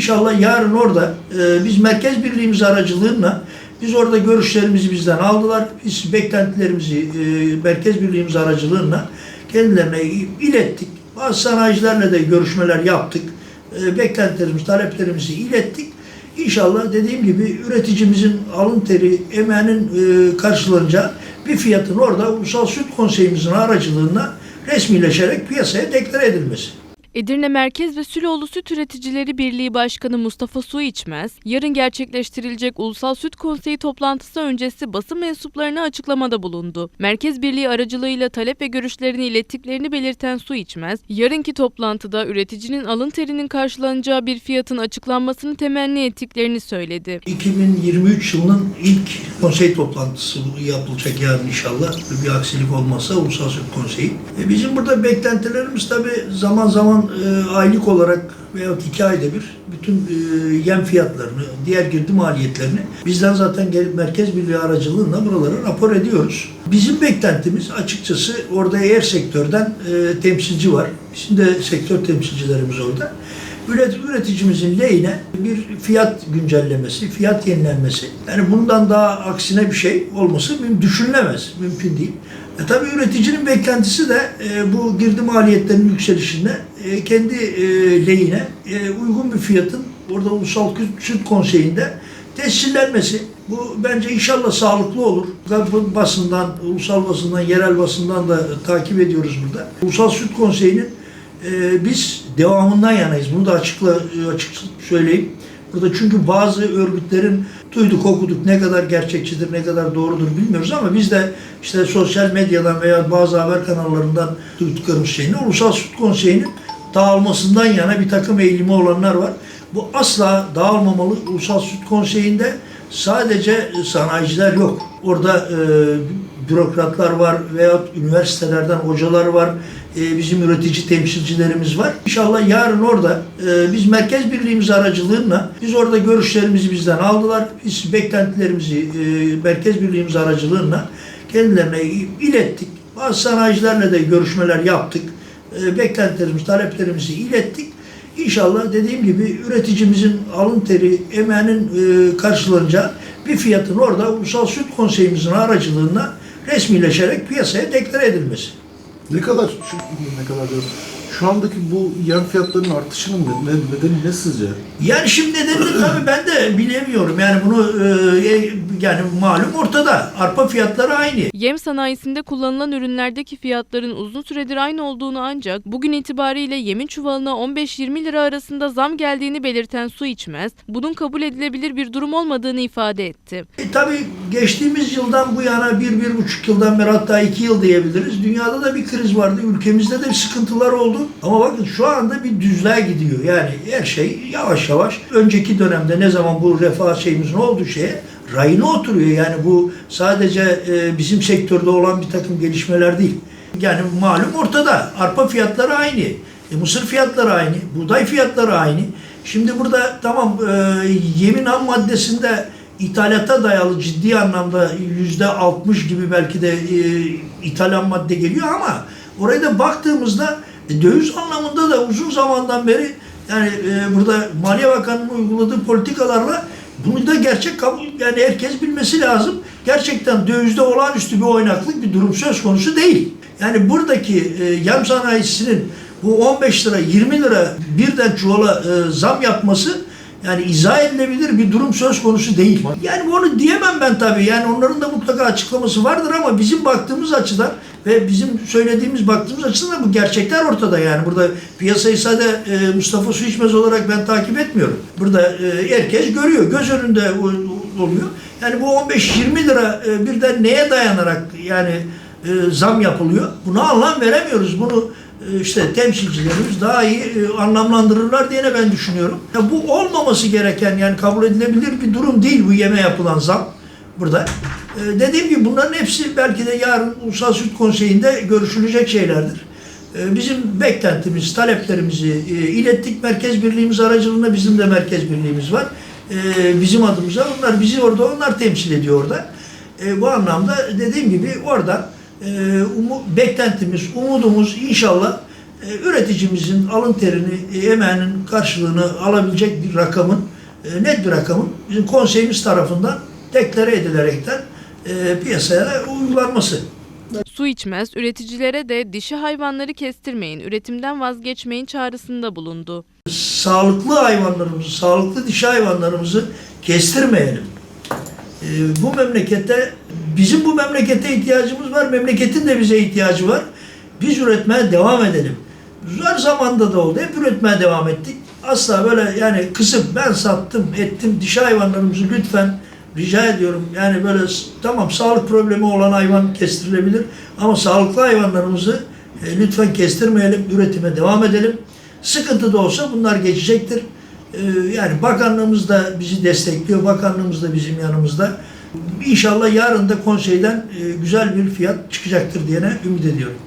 İnşallah yarın orada e, biz merkez birliğimiz aracılığıyla biz orada görüşlerimizi bizden aldılar. Biz beklentilerimizi e, merkez birliğimiz aracılığıyla kendilerine ilettik. Bazı sanayicilerle de görüşmeler yaptık. E, beklentilerimizi, taleplerimizi ilettik. İnşallah dediğim gibi üreticimizin alın teri, emeğinin e, karşılanacağı bir fiyatın orada Ulusal Süt Konseyimizin aracılığıyla resmileşerek piyasaya deklar edilmesi. Edirne Merkez ve Süloğlu Süt Üreticileri Birliği Başkanı Mustafa Su İçmez, yarın gerçekleştirilecek Ulusal Süt Konseyi toplantısı öncesi basın mensuplarına açıklamada bulundu. Merkez Birliği aracılığıyla talep ve görüşlerini ilettiklerini belirten Su İçmez, yarınki toplantıda üreticinin alın terinin karşılanacağı bir fiyatın açıklanmasını temenni ettiklerini söyledi. 2023 yılının ilk konsey toplantısı yapılacak yarın inşallah. Bir aksilik olmazsa Ulusal Süt Konseyi. E bizim burada beklentilerimiz tabii zaman zaman e, aylık olarak veya iki ayda bir bütün e, yem fiyatlarını, diğer girdi maliyetlerini bizden zaten gelip Merkez Birliği aracılığıyla buralara rapor ediyoruz. Bizim beklentimiz açıkçası orada eğer sektörden e, temsilci var. Bizim de sektör temsilcilerimiz orada. Üret, üreticimizin lehine bir fiyat güncellemesi, fiyat yenilenmesi. Yani bundan daha aksine bir şey olması düşünülemez, mümkün değil. E tabii üreticinin beklentisi de e, bu girdi maliyetlerinin yükselişinde e, kendi e, lehine e, uygun bir fiyatın orada Ulusal Süt Konseyi'nde tescillenmesi. Bu bence inşallah sağlıklı olur. Basından, ulusal basından, yerel basından da takip ediyoruz burada. Ulusal Süt Konseyi'nin ee, biz devamından yanayız. Bunu da açıkla açık söyleyeyim. Burada çünkü bazı örgütlerin duyduk okuduk ne kadar gerçekçidir ne kadar doğrudur bilmiyoruz ama biz de işte sosyal medyadan veya bazı haber kanallarından duyduklarımız şeyini Ulusal Süt Konseyi'nin dağılmasından yana bir takım eğilimi olanlar var. Bu asla dağılmamalı. Ulusal Süt Konseyi'nde sadece sanayiciler yok. Orada e, bürokratlar var veya üniversitelerden hocalar var. E, bizim üretici temsilcilerimiz var. İnşallah yarın orada e, biz merkez birliğimiz aracılığıyla biz orada görüşlerimizi bizden aldılar. Biz beklentilerimizi e, merkez birliğimiz aracılığıyla kendilerine ilettik. Bazı sanayicilerle de görüşmeler yaptık. E, beklentilerimizi, taleplerimizi ilettik. İnşallah dediğim gibi üreticimizin alın teri, emeğinin e, karşılanacağı bir fiyatın orada Ulusal Süt Konseyimizin aracılığıyla resmileşerek piyasaya deklar edilmesi. Ne kadar şu, ne kadar diyorum. Şu andaki bu yem fiyatlarının artışının ne- nedeni ne sizce? Yani şimdi nedenini tabii ben de bilemiyorum. Yani bunu e, yani malum ortada. Arpa fiyatları aynı. Yem sanayisinde kullanılan ürünlerdeki fiyatların uzun süredir aynı olduğunu ancak bugün itibariyle yemin çuvalına 15-20 lira arasında zam geldiğini belirten Su İçmez, bunun kabul edilebilir bir durum olmadığını ifade etti. E, tabii geçtiğimiz yıldan bu yana bir, bir buçuk yıldan beri hatta iki yıl diyebiliriz. Dünyada da bir kriz vardı. Ülkemizde de sıkıntılar oldu. Ama bakın şu anda bir düzlüğe gidiyor. Yani her şey yavaş yavaş. Önceki dönemde ne zaman bu refah şeyimizin olduğu şeye rayına oturuyor. Yani bu sadece e, bizim sektörde olan bir takım gelişmeler değil. Yani malum ortada. Arpa fiyatları aynı. E, mısır fiyatları aynı. Buğday fiyatları aynı. Şimdi burada tamam e, yemin ham maddesinde ithalata dayalı ciddi anlamda yüzde 60 gibi belki de e, ithal ham madde geliyor ama oraya da baktığımızda e, döviz anlamında da uzun zamandan beri yani e, burada Maliye Bakanı'nın uyguladığı politikalarla bunu da gerçek kabul yani herkes bilmesi lazım. Gerçekten dövizde olağanüstü bir oynaklık bir durum söz konusu değil. Yani buradaki e, yem sanayisinin bu 15 lira 20 lira birden çuvala e, zam yapması yani izah edilebilir bir durum söz konusu değil. Yani onu diyemem ben tabii. Yani onların da mutlaka açıklaması vardır ama bizim baktığımız açıdan ve bizim söylediğimiz baktığımız açıdan bu gerçekler ortada yani. Burada piyasayı sadece e, Mustafa Su İçmez olarak ben takip etmiyorum. Burada e, herkes görüyor. Göz önünde oluyor. Yani bu 15-20 lira e, birden neye dayanarak yani zam yapılıyor? Buna anlam veremiyoruz. Bunu işte temsilcilerimiz daha iyi anlamlandırırlar diye ben düşünüyorum. Ya bu olmaması gereken yani kabul edilebilir bir durum değil bu yeme yapılan zam burada. E, dediğim gibi bunların hepsi belki de yarın Ulusal Süt Konseyi'nde görüşülecek şeylerdir. E, bizim beklentimiz, taleplerimizi e, ilettik. Merkez Birliğimiz aracılığında bizim de Merkez Birliğimiz var. E, bizim adımıza onlar bizi orada onlar temsil ediyor orada. E, bu anlamda dediğim gibi orada e, umu, beklentimiz, umudumuz inşallah e, üreticimizin alın terini, e, emeğinin karşılığını alabilecek bir rakamın, e, net bir rakamın bizim konseyimiz tarafından deklare edilerekten e, piyasaya uygulanması. Su içmez üreticilere de dişi hayvanları kestirmeyin, üretimden vazgeçmeyin çağrısında bulundu. Sağlıklı hayvanlarımızı, sağlıklı dişi hayvanlarımızı kestirmeyelim. E, bu memlekette, bizim bu memlekete ihtiyacımız var, memleketin de bize ihtiyacı var. Biz üretmeye devam edelim. Zor zamanda da oldu, hep üretmeye devam ettik. Asla böyle yani kısıp ben sattım, ettim dişi hayvanlarımızı lütfen rica ediyorum. Yani böyle tamam sağlık problemi olan hayvan kestirilebilir ama sağlıklı hayvanlarımızı e, lütfen kestirmeyelim, üretime devam edelim. Sıkıntı da olsa bunlar geçecektir. E, yani bakanlığımız da bizi destekliyor, bakanlığımız da bizim yanımızda. İnşallah yarın da konseyden e, güzel bir fiyat çıkacaktır diyene ümit ediyorum.